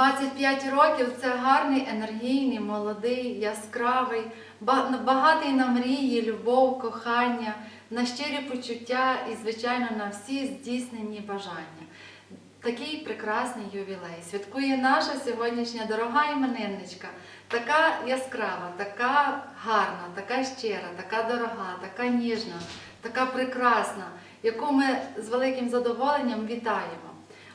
25 років це гарний, енергійний, молодий, яскравий, багатий на мрії, любов, кохання, на щирі почуття і, звичайно, на всі здійснені бажання. Такий прекрасний ювілей святкує наша сьогоднішня дорога іменинничка, така яскрава, така гарна, така щира, така дорога, така ніжна, така прекрасна, яку ми з великим задоволенням вітаємо.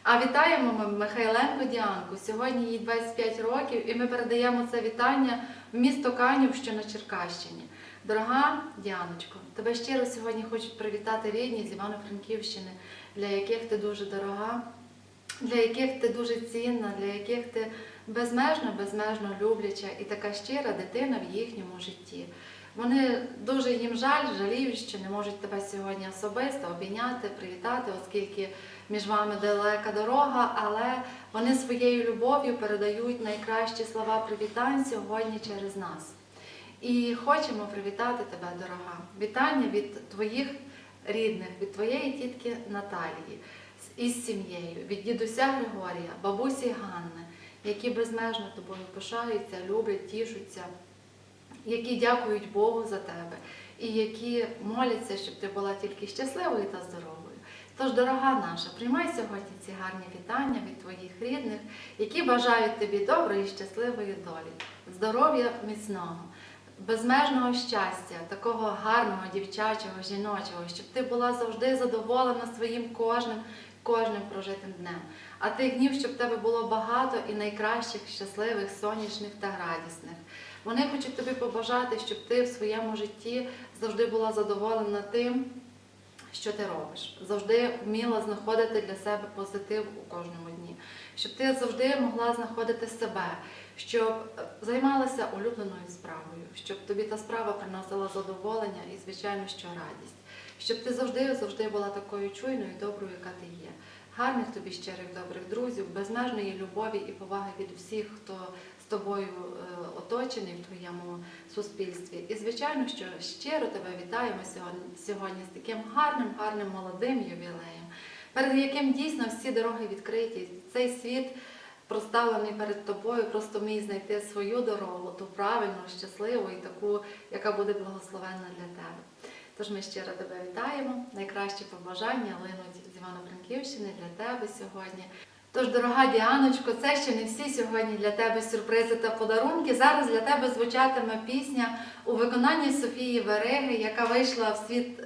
А вітаємо ми Михайленко Діанку. Сьогодні їй 25 років, і ми передаємо це вітання в місто Канів, що на Черкащині. Дорога Діаночко, тебе щиро сьогодні хочуть привітати рідні з Івано-Франківщини, для яких ти дуже дорога, для яких ти дуже цінна, для яких ти безмежно, безмежно любляча і така щира дитина в їхньому житті. Вони дуже їм жаль, жаліють, що не можуть тебе сьогодні особисто обійняти, привітати, оскільки між вами далека дорога, але вони своєю любов'ю передають найкращі слова привітань сьогодні через нас. І хочемо привітати тебе, дорога. Вітання від твоїх рідних, від твоєї тітки Наталії із сім'єю, від дідуся Григорія, бабусі Ганни, які безмежно тобою пишаються, люблять, тішуться, які дякують Богу за тебе і які моляться, щоб ти була тільки щасливою та здоровою. Тож, дорога наша, приймай сьогодні ці гарні вітання від твоїх рідних, які бажають тобі доброї і щасливої долі, здоров'я міцного, безмежного щастя, такого гарного дівчачого, жіночого, щоб ти була завжди задоволена своїм кожним, кожним прожитим днем. А тих днів, щоб тебе було багато і найкращих, щасливих, сонячних та радісних. Вони хочуть тобі побажати, щоб ти в своєму житті завжди була задоволена тим, що ти робиш, завжди вміла знаходити для себе позитив у кожному дні, щоб ти завжди могла знаходити себе, щоб е, займалася улюбленою справою, щоб тобі та справа приносила задоволення і, звичайно, що радість, щоб ти завжди завжди була такою чуйною, і доброю, яка ти є. Гарних тобі щирих добрих друзів, безмежної любові і поваги від всіх, хто з тобою е, оточений в твоєму суспільстві. І звичайно, що щиро тебе вітаємо сьогодні, з таким гарним, гарним молодим ювілеєм, перед яким дійсно всі дороги відкриті. Цей світ проставлений перед тобою, просто мій знайти свою дорогу, ту правильну, щасливу і таку, яка буде благословенна для тебе. Тож ми щиро тебе вітаємо. Найкращі побажання линуть з Івано-Франківщини для тебе сьогодні. Тож, дорога Діаночко, це ще не всі сьогодні для тебе сюрпризи та подарунки. Зараз для тебе звучатиме пісня у виконанні Софії Вереги, яка вийшла в світ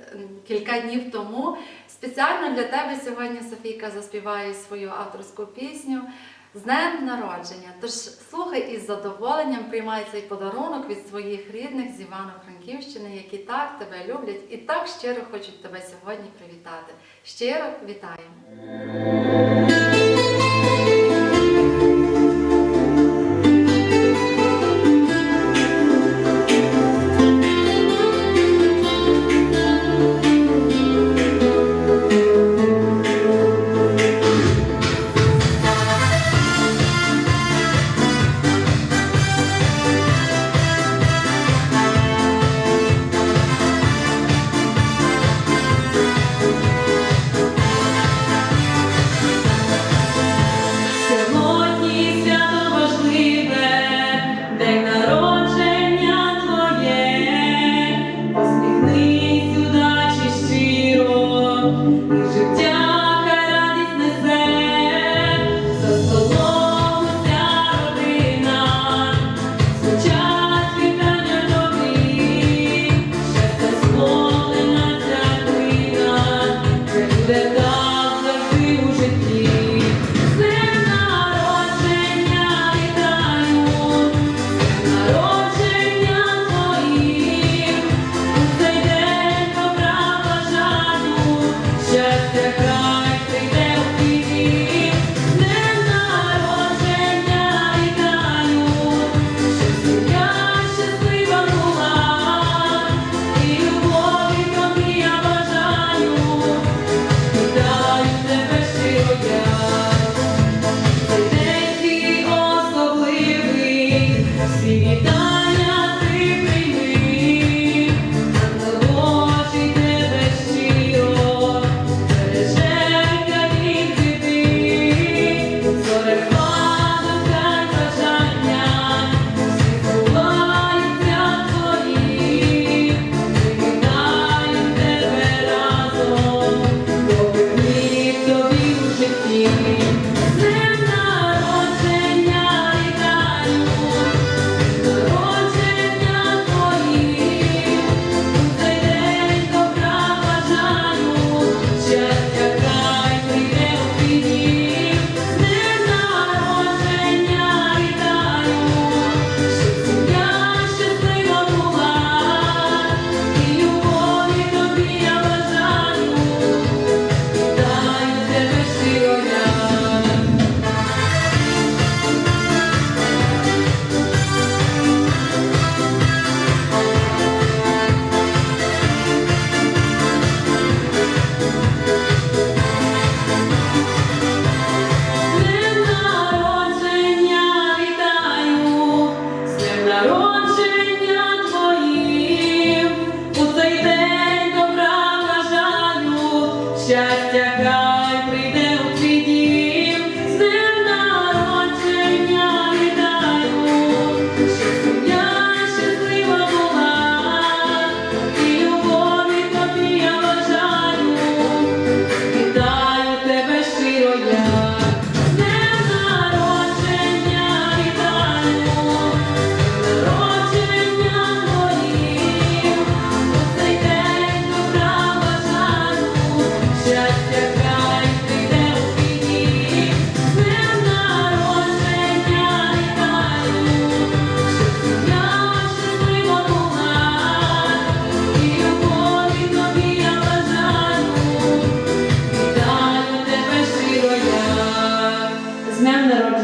кілька днів тому. Спеціально для тебе сьогодні Софійка заспіває свою авторську пісню з днем народження. Тож слухай із задоволенням, приймай цей подарунок від своїх рідних з Івано-Франківщини, які так тебе люблять і так щиро хочуть тебе сьогодні привітати. Щиро вітаємо!